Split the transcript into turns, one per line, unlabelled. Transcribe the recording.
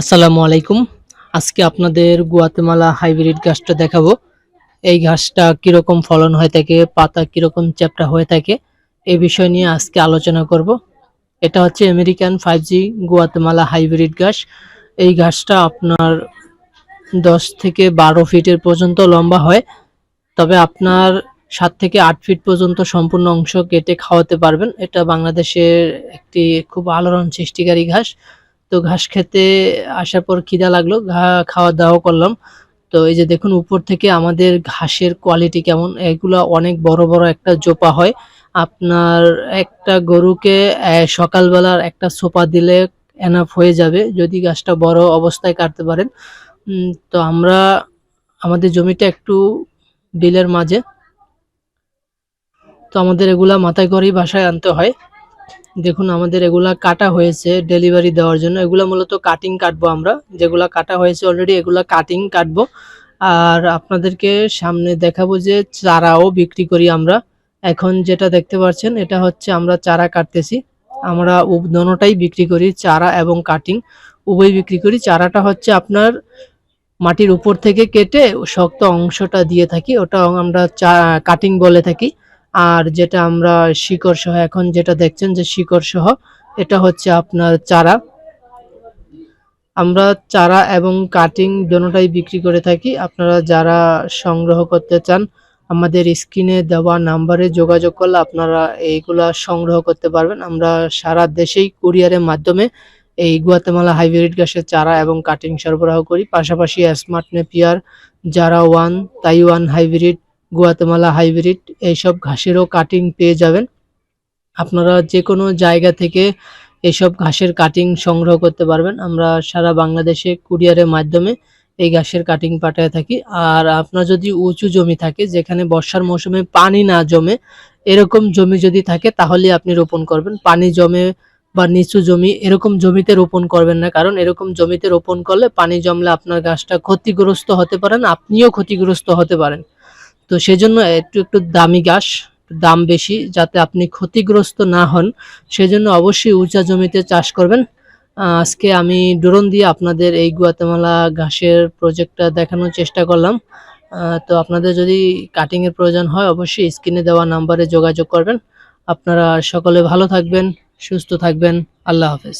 আসসালামু আলাইকুম। আজকে আপনাদের গুয়াতেমালা হাইব্রিড গাছটা দেখাবো। এই ঘাসটা কীরকম ফলন হয়ে থাকে, পাতা কীরকম চ্যাপ্টা হয়ে থাকে এই বিষয় নিয়ে আজকে আলোচনা করব। এটা হচ্ছে American five G Guatemala hybrid ঘাস। এই ঘাসটা আপনার দশ থেকে বারো ফিটের পর্যন্ত লম্বা হয়, তবে আপনার সাত থেকে আট ফিট পর্যন্ত সম্পূর্ণ অংশ কেটে খাওয়াতে পারবেন। এটা বাংলাদেশের একটি খুব আলোড়ন সৃষ্টিকারী ঘাস। তো ঘাস খেতে আসার পর খিদা লাগল খাওয়া দাওয়া করলাম। তো এই যে দেখুন, উপর থেকে আমাদের ঘাসের কোয়ালিটি কেমন? এগুলা অনেক বড় বড় একটা জোপা হয়। আপনার একটা গরুকে সকালবেলার একটা সোপা দিলে এনাফ হয়ে যাবে। যদি গাছটা বড় অবস্থায় কাটতে পারেন তো আমরা আমাদের জমিটা একটু বিলের মাঝে। তো আমাদের এগুলা মাথায় করেই বাসায় আনতে হয়। দেখুন, আমাদের এগুলা কাটা হয়েছে ডেলিভারি দেওয়ার জন্য। এগুলা মূলত কাটিং কাটবো আমরা। যেগুলা কাটা হয়েছে অলরেডি এগুলা কাটিং কাটবো। আর আপনাদেরকে সামনে দেখাবো যে চারাও বিক্রি করি আমরা। এখন যেটা দেখতে পাচ্ছেন, এটা হচ্ছে আমরা চারা কাটতেছি। আমরা দোনোটাই বিক্রি করি, চারা এবং কাটিং উভয় বিক্রি করি। চারাটা হচ্ছে আপনার মাটির উপর থেকে কেটে শক্ত অংশটা দিয়ে থাকি। ওটা আমরা কাটিং বলে থাকি। আর যেটা আমরা শিকড় সহ, এখন যেটা দেখছেন যে শিকড় সহ, এটা হচ্ছে আপনার চারা। আমরা চারা এবং কাটিং দুটোটাই বিক্রি করে থাকি। আপনারা যারা সংগ্রহ করতে চান, আমাদের স্ক্রিনে দেওয়া নাম্বারে যোগাযোগ করলে আপনারা এইগুলা সংগ্রহ করতে পারবেন। আমরা সারা দেশেই কুরিয়ারের মাধ্যমে এই গুয়াতেমালা হাইব্রিড গাছের চারা এবং কাটিং সরবরাহ করি। পাশাপাশি স্মার্ট নেপিয়ার জারা one Taiwan hybrid Guatemala hybrid, এইসব ঘাসেরও কাটিং পেয়ে যাবেন। আপনারা যে কোনো জায়গা থেকে এইসব ঘাসের কাটিং সংগ্রহ করতে পারবেন। আমরা সারা বাংলাদেশে কুরিয়ারের মাধ্যমে এই ঘাসের কাটিং পাঠায় থাকি। আর আপনার যদি উঁচু জমি থাকে, যেখানে বর্ষার মৌসুমে পানি না জমে, এরকম জমি যদি থাকে, তাহলে আপনি রোপণ করবেন। পানি জমে বা নিচু জমি এরকম জমিতে রোপণ করবেন না। কারণ এরকম জমিতে রোপণ করলে পানি জমলে আপনার গাছটা ক্ষতিগ্রস্ত হতে পারেন আপনিও ক্ষতিগ্রস্ত হতে পারেন। তো সেজন্য একটু একটু দামি ঘাস দাম বেশি যাতে আপনি ক্ষতিগ্রস্ত না হন। সেজন্য অবশ্যই উঁচা জমিতে চাষ করবেন। আজকে আমি ড্রোন দিয়ে আপনাদের এই গুয়াতেমালা ঘাসের প্রজেক্টটা দেখানোর চেষ্টা করলাম। তো আপনাদের যদি কাটিংয়ের প্রয়োজন হয় অবশ্যই স্ক্রিনে দেওয়া নাম্বারে যোগাযোগ করবেন। আপনারা সকলে ভালো থাকবেন, সুস্থ থাকবেন। আল্লাহ হাফেজ।